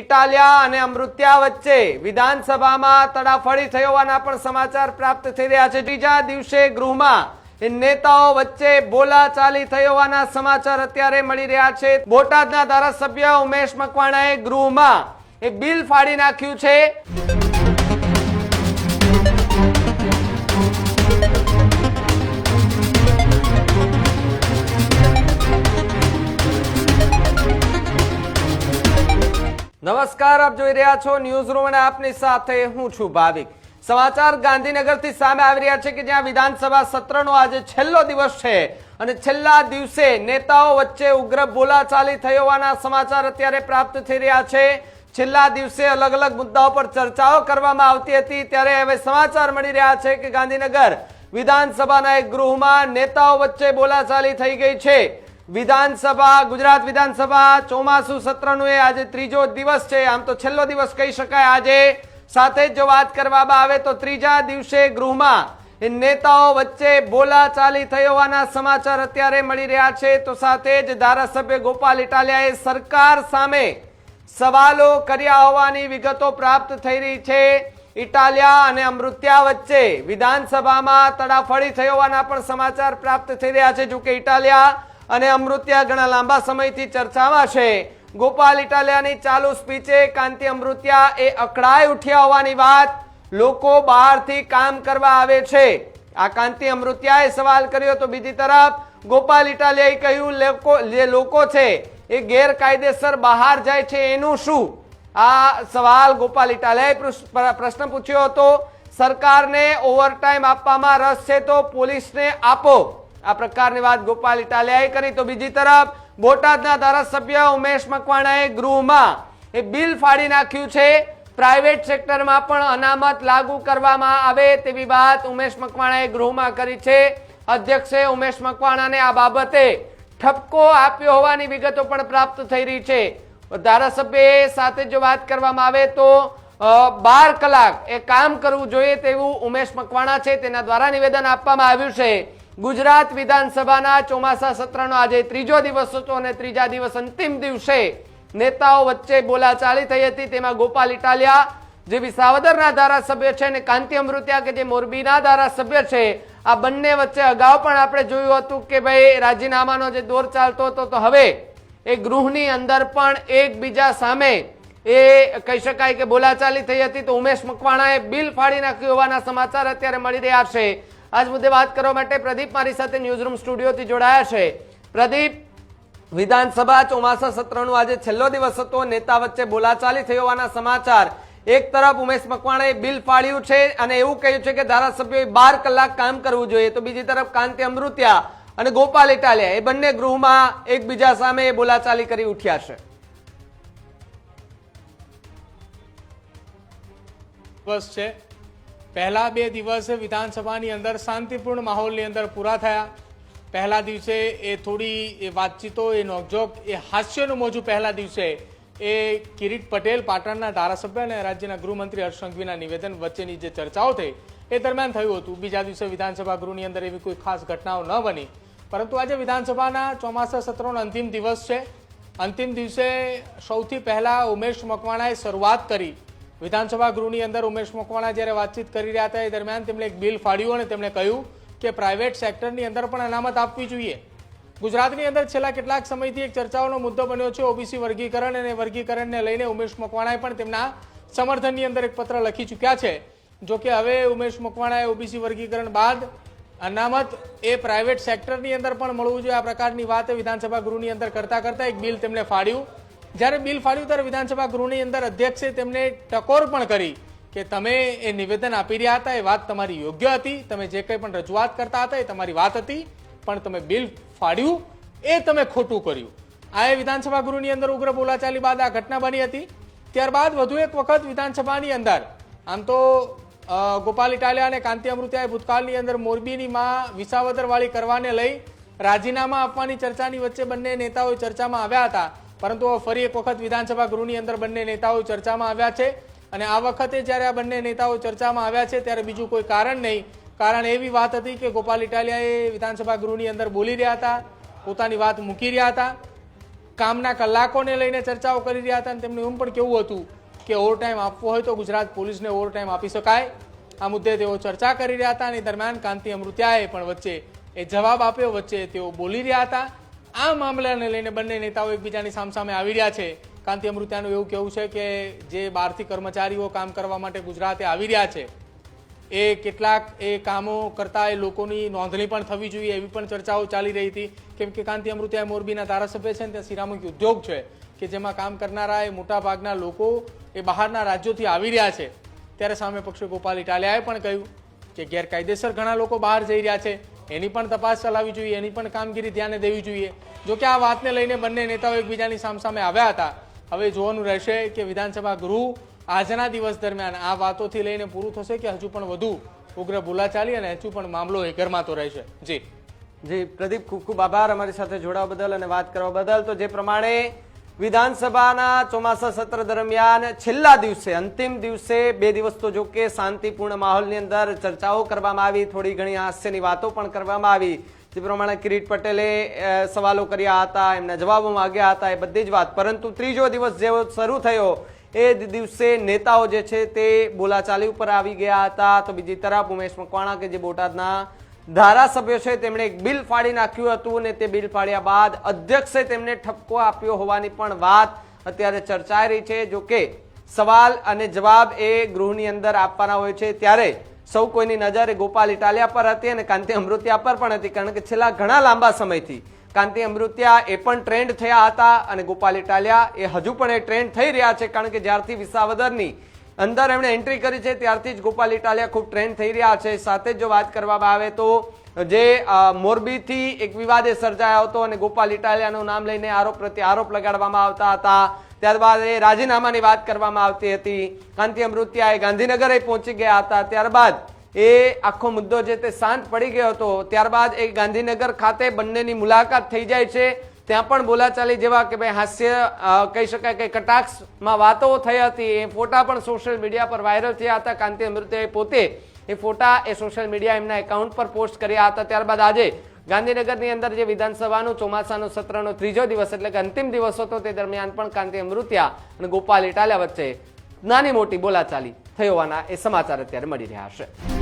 ઇટાલિયા અને અમૃત્યા વચ્ચે વિધાનસભામાં તડાફડી થઈ હોવાના પણ સમાચાર પ્રાપ્ત થઈ રહ્યા છે. ત્રીજા દિવસે ગૃહમાં નેતાઓ વચ્ચે બોલાચાલી થઈ હોવાના સમાચાર અત્યારે મળી રહ્યા છે. બોટાદના ધારાસભ્ય ઉમેશ મકવાણાએ ગૃહમાં એ બિલ ફાડી નાખ્યું છે. નમસ્કાર, આપ જોઈ રહ્યા છો ન્યૂઝ રૂમ અને આપની સાથે હું છું ભાવિક. સમાચાર ગાંધીનગરથી સામે આવી રહ્યા છે કે જ્યાં વિધાનસભા સત્રનો આજે છેલ્લો દિવસ છે અને છેલ્લા દિવસે નેતાઓ વચ્ચે ઉગ્ર બોલાચાલી થઈ હોવાના સમાચાર અત્યારે પ્રાપ્ત થઈ રહ્યા છે. છેલ્લા દિવસે અલગ અલગ મુદ્દાઓ પર ચર્ચાઓ કરવામાં આવતી હતી. ત્યારે હવે સમાચાર મળી રહ્યા છે કે ગાંધીનગર વિધાનસભાના એક ગૃહમાં નેતાઓ વચ્ચે બોલાચાલી થઈ ગઈ છે. વિધાનસભા, ગુજરાત વિધાનસભા ચોમાસુ સત્રનો એ આજે ત્રીજો દિવસ છે. આમ તો છેલ્લો દિવસ કહી શકાય આજે. સાથે જ જો વાત કરવામાં આવે તો ત્રીજા દિવસે ગૃહમાં નેતાઓ વચ્ચે બોલાચાલી થઈ હોવાના સમાચાર અત્યારે મળી રહ્યા છે. તો સાથે જ ધારાસભ્ય ગોપાલ ઇટાલિયાએ સરકાર સામે સવાલો કર્યા હોવાની વિગતો પ્રાપ્ત થઈ રહી છે. ઇટાલિયા અને અમૃત્યા વચ્ચે વિધાનસભામાં તડાફડી થઈ હોવાના પણ સમાચાર પ્રાપ્ત થઈ રહ્યા છે. જોકે ઇટાલિયા અને અમૃત્યા ઘણા લાંબા સમયથી ચર્ચામાં છે. ગોપાલ ઇટાલિયાની ચાલુ સ્પીચે કાંતિ અમૃત્યા એ અકળાઈ ઉઠ્યા હોવાની વાત લોકો બહારથી કામ કરવા આવે છે. આ કાંતિ અમૃત્યાએ સવાલ કર્યો તો બીજી તરફ ગોપાલ ઇટાલિયાએ કહ્યું, લોકો, જે લોકો છે એ ગેરકાયદેસર બહાર જાય છે એનું શું? આ સવાલ ગોપાલ ઇટાલિયાએ પ્રશ્ન પૂછ્યો હતો. સરકારને ઓવરટાઈમ આપવામાં રસ છે તો પોલીસને આપો. આ પ્રકારની વાત ગોપાલ ઇટાલિયાએ કરી. તો બીજી તરફ, બોટાદના ધારાસભ્ય ઉમેશ મકવાણાએ ગૃહમાં એ બિલ ફાડી નાખ્યું છે. પ્રાઇવેટ સેક્ટરમાં પણ અનામત લાગુ કરવામાં આવે તેવી વાત ઉમેશ મકવાણાએ ગૃહમાં કરી છે. અધ્યક્ષે ઉમેશ મકવાણાને આ બાબતે ઠપકો આપ્યો હોવાની વિગતો પણ પ્રાપ્ત થઈ રહી છે. ધારાસભ્ય સાથે જો વાત કરવામાં આવે તો બાર કલાક એ કામ કરવું જોઈએ તેવું ઉમેશ મકવાણા છે. તેના દ્વારા નિવેદન આપવામાં આવ્યું છે. ગુજરાત વિધાનસભાના ચોમાસા સત્રનો આજે ત્રીજો દિવસ હતો અને ત્રીજા દિવસ અંતિમ દિવસે નેતાઓ વચ્ચે બોલાચાલી થઈ હતી. તેમાં ગોપાલ ઇટાલિયા, જે વિસાવદરના ધારાસભ્ય છે અને કાંતિ અમૃત્યા કે જે મોરબીના ધારાસભ્ય છે, આ બંને વચ્ચે અગાઉ પણ આપણે જોયું હતું કે ભાઈ રાજીનામાનો જે દોર ચાલતો હતો તો હવે એ ગૃહની અંદર પણ એકબીજા સામે એ કહી શકાય કે બોલાચાલી થઈ હતી. તો ઉમેશ મકવાણાએ બિલ ફાડી નાખ્યું હોવાના સમાચાર અત્યારે મળી રહ્યા છે. આજ મુદ્દે વાત કરવા માટે પ્રદીપ મારી સાથે ન્યૂઝરૂમ સ્ટુડિયોથી જોડાયા છે. પ્રદીપ, વિધાનસભા ચોમાસા સત્રનો આજે છેલ્લો દિવસ હતો. નેતા વચ્ચે બોલાચાલી થઈ હોવાના સમાચાર. એક તરફ ઉમેશ મકવાણાએ બિલ ફાળ્યું છે અને એવું કહ્યું છે કે ધારાસભ્યોએ બાર કલાક કામ કરવું જોઈએ. તો બીજી તરફ કાંતિ અમૃત્યા અને ગોપાલ ઇટાલિયા એ બંને ગૃહમાં એકબીજા સામે બોલાચાલી કરી ઉઠ્યા છે. બસ છે. પહેલા બે દિવસ વિધાનસભાની અંદર શાંતિપૂર્ણ માહોલની અંદર પૂરા થયા. પહેલા દિવસે એ થોડી એ વાતચીતો, એ નોકઝોક એ હાસ્યનું મોજું પહેલા દિવસે એ કિરીટ પટેલ પાટણના ધારાસભ્ય અને રાજ્યના ગૃહમંત્રી હર્ષ સંઘવીના નિવેદન વચ્ચેની જે ચર્ચાઓ થઈ, એ દરમિયાન થયું હતું. બીજા દિવસે વિધાનસભા ગૃહની અંદર એવી કોઈ ખાસ ઘટનાઓ ન બની. પરંતુ આજે વિધાનસભાના ચોમાસા સત્રનો અંતિમ દિવસ છે. અંતિમ દિવસે સૌથી પહેલાં ઉમેશ મકવાણાએ શરૂઆત કરી વિધાનસભા ગૃહની અંદર ઉમેશ મકવાણા જ્યારે વાતચીત કરી રહ્યા હતા, એ દરમિયાન તેમણે એક બિલ ફાડ્યું અને તેમણે કહ્યું કે પ્રાઇવેટ સેક્ટરની અંદર પણ અનામત આપવી જોઈએ. ગુજરાતની અંદર છેલ્લા કેટલાક સમયથી એક ચર્ચાઓનો મુદ્દો બન્યો છે ઓબીસી વર્ગીકરણ અને વર્ગીકરણને લઈને ઉમેશ મકવાણાએ પણ તેમના સમર્થનની અંદર એક પત્ર લખી ચૂક્યા છે. જો કે હવે ઉમેશ મકવાણાએ ઓબીસી વર્ગીકરણ બાદ અનામત એ પ્રાઇવેટ સેક્ટરની અંદર પણ મળવું જોઈએ આ પ્રકારની વાત વિધાનસભા ગૃહની અંદર કરતા કરતા એક બિલ તેમણે ફાડ્યું. જ્યારે બિલ ફાળ્યું ત્યારે વિધાનસભા ગૃહની અંદર અધ્યક્ષે તેમને ટકોર પણ કરી કે તમે એ નિવેદન આપી રહ્યા હતા, એ વાત તમારી યોગ્ય હતી, તમે જે કંઈ પણ રજૂઆત કરતા હતા એ તમારી વાત હતી, પણ તમે બિલ ફાડ્યું એ તમે ખોટું કર્યું. આ એ વિધાનસભા ગૃહની અંદર ઉગ્ર બોલાચાલી બાદ આ ઘટના બની હતી. ત્યારબાદ વધુ એક વખત વિધાનસભાની અંદર, આમ તો ગોપાલ ઇટાલિયા અને કાંતિ અમૃતિયાએ ભૂતકાળની અંદર મોરબીની માં વિસાવદરવાળી કરવાને લઈ રાજીનામા આપવાની ચર્ચાની વચ્ચે બંને નેતાઓ ચર્ચામાં આવ્યા હતા. પરંતુ ફરી એક વખત વિધાનસભા ગૃહની અંદર બંને નેતાઓ ચર્ચામાં આવ્યા છે અને આ વખતે જ્યારે આ બંને નેતાઓ ચર્ચામાં આવ્યા છે ત્યારે બીજું કોઈ કારણ નહીં. કારણ એવી વાત હતી કે ગોપાલ ઇટાલિયાએ વિધાનસભા ગૃહની અંદર બોલી રહ્યા હતા, પોતાની વાત મૂકી રહ્યા હતા, કામના કલાકોને લઈને ચર્ચાઓ કરી રહ્યા હતા અને તેમનું એમ પણ કેવું હતું કે ઓવરટાઈમ આપવો હોય તો ગુજરાત પોલીસને ઓવરટાઈમ આપી શકાય. આ મુદ્દે તેઓ ચર્ચા કરી રહ્યા હતા અને દરમિયાન કાંતિ અમૃત્યાએ પણ વચ્ચે એ જવાબ આપ્યો, વચ્ચે તેઓ બોલી રહ્યા હતા. આ મામલાને લઈને બંને નેતાઓ એકબીજાની સામસામે આવી રહ્યા છે. કાંતિ અમૃત્યાનું એવું કહેવું છે કે જે બહારથી કર્મચારીઓ કામ કરવા માટે ગુજરાતે આવી રહ્યા છે, એ કેટલાક એ કામો કરતા એ લોકોની નોંધણી પણ થવી જોઈએ એવી પણ ચર્ચાઓ ચાલી રહી હતી. કેમ કે કાંતિ અમૃતિયા મોરબીના ધારાસભ્ય છે ને ત્યાં સિરામિક ઉદ્યોગ છે કે જેમાં કામ કરનારા એ મોટાભાગના લોકો એ બહારના રાજ્યોથી આવી રહ્યા છે. ત્યારે સામે પક્ષે ગોપાલ ઇટાલિયાએ પણ કહ્યું કે ગેરકાયદેસર ઘણા લોકો બહાર જઈ રહ્યા છે. એની પણ તપાસ ચલાવવી જોઈએ, એની પણ કામગીરી ધ્યાને દેવી જોઈએ. જો કે આ વાતને લઈને બંને નેતાઓ એકબીજાની સામસામે આવ્યા હતા. હવે જોવાનું રહેશે કે વિધાનસભા ગૃહ આજના દિવસ દરમિયાન આ વાતોથી લઈને પૂરું થશે કે હજુ પણ વધુ ઉગ્ર બોલાચાલી અને હજુ પણ મામલો એ ગરમાતો રહેશે. જી. જી, પ્રદીપ, ખૂબ ખૂબ આભાર અમારી સાથે જોડાવા બદલ અને વાત કરવા બદલ. તો જે પ્રમાણે વિધાનસભાના ચોમાસા સત્ર દરમિયાન છેલ્લા દિવસે, અંતિમ દિવસે બે દિવસ તો જો કે શાંતિપૂર્ણ માહોલની અંદર ચર્ચાઓ કરવામાં આવી, થોડી ઘણી હાસ્યની વાતો પણ કરવામાં આવી. જે પ્રમાણે કિરીટ પટેલે સવાલો કર્યા હતા, એમના જવાબો માગ્યા હતા, એ બધી જ વાત. પરંતુ ત્રીજો દિવસ જેવો શરૂ થયો, એ જ દિવસે નેતાઓ જે છે તે બોલાચાલી ઉપર આવી ગયા હતા. તો બીજી તરફ ઉમેશ મકવાણા કે જે બોટાદના ધારાસભ્ય છે, તેમણે એક બિલ ફાડી નાખ્યું હતું અને તે બિલ ફાડ્યા બાદ અધ્યક્ષે તેમને ઠપકો આપ્યો હોવાની પણ વાત અત્યારે ચર્ચાઈ રહી છે. જો કે સવાલ અને જવાબ એ ગૃહની અંદર આપવાના હોય છે. ત્યારે સૌ કોઈની નજર ગોપાલ ઇટાલિયા પર હતી અને કાંતિ અમૃત્યા પર પણ હતી, કારણ કે છેલ્લા ઘણા લાંબા સમયથી કાંતિ અમૃતિયા એ પણ ટ્રેન્ડ થયા હતા અને ગોપાલ ઇટાલિયા એ હજુ પણ એ ટ્રેન્ડ થઈ રહ્યા છે, કારણ કે જ્યારથી વિસાવદરની અંદર એમણે એન્ટ્રી કરી છે, ત્યારથી જ ગોપાલ ઇટાલિયા ખૂબ ટ્રેન્ડ થઈ રહ્યા છે. સાથે જ વાત કરવામાં આવે તો જે મોરબીથી એક વિવાદે સર્જાયો હતો અને ગોપાલ ઇટાલિયાનું નામ લઈને આરોપ પ્રત્યે આરોપ લગાડવામાં આવતા હતા. ત્યારબાદ એ રાજીનામાની વાત કરવામાં આવતી હતી. કાંતિ અમૃત્યા એ ગાંધીનગર પહોંચી ગયા હતા. ત્યારબાદ એ આખો મુદ્દો જે તે શાંત પડી ગયો હતો. ત્યારબાદ એ ગાંધીનગર ખાતે બંનેની મુલાકાત થઈ જાય છે. ત્યાં પણ બોલાચાલી જેવા કે ભાઈ હાસ્ય કહી શકાય કે કટાક્ષમાં વાતો થઈ હતી. એ ફોટા પણ સોશિયલ મીડિયા પર વાયરલ થયા હતા. કાંતિ અમૃતિયાએ પોતે એ ફોટા એ સોશિયલ મીડિયા એમના એકાઉન્ટ પર પોસ્ટ કર્યા હતા. ત્યારબાદ આજે ગાંધીનગરની અંદર જે વિધાનસભાનું ચોમાસાનું સત્રનો ત્રીજો દિવસ એટલે કે અંતિમ દિવસ હતો તે દરમિયાન પણ કાંતિ અમૃતિયા અને ગોપાલ ઇટાલિયા વચ્ચે નાની મોટી બોલાચાલી થઈ હોવાના એ સમાચાર અત્યારે મળી રહ્યા છે.